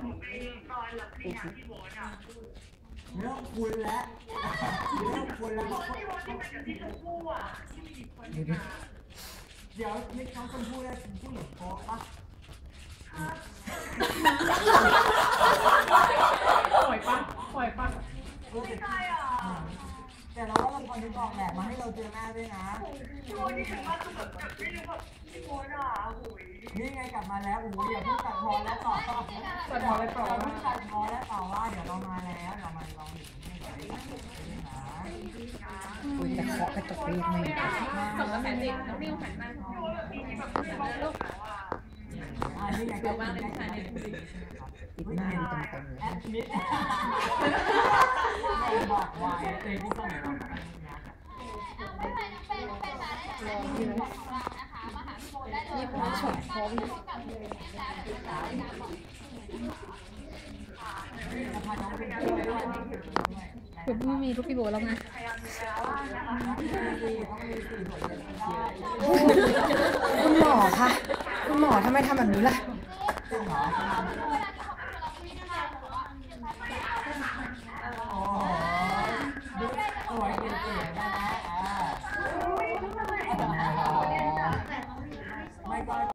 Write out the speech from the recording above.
เรื่องคุณแล้วเรื่องคุณแล้วเดี๋ยวนี่น้องชมพู่ได้ผู้หญิงโป๊ะปะปล่อยปะปล่อยปะรู้สึกแต่เราก็ลงคนที่บอกแหละมาให้เราเจอหน้าด้วยนะนี่ไงกลับมาแล้วโอ้ยอย่าเพิ่งตัดพอแล้วต่อ ต่อตัดหมอเลยต่อว่าตัดพอแล้วต่อว่าเดี๋ยวเรามาแล้วเรามาลองดูคุยแต่เคาะกระจกเรียกไม่ได้ส่งกระแสจิตน้องริวหันมาอ่านี่ไงก็มาเลยค่ะเนี่ยติดหน้าอยู่เต็มเลแอยดมิดบอกไว้เองที่ต้องทำไม่เป็นเป็นเป็นมาได้เลยของเรานะคะมาหาพี่โบได้เลยนี่พอช็อตพร้อมกับเรื่องแลยนะคะในการบอก ผมไม่มีลูกพี่โบแล้วไงคุณหมอคะคุณหมอทำไมทำแบบนี้ล่ะไม่ก็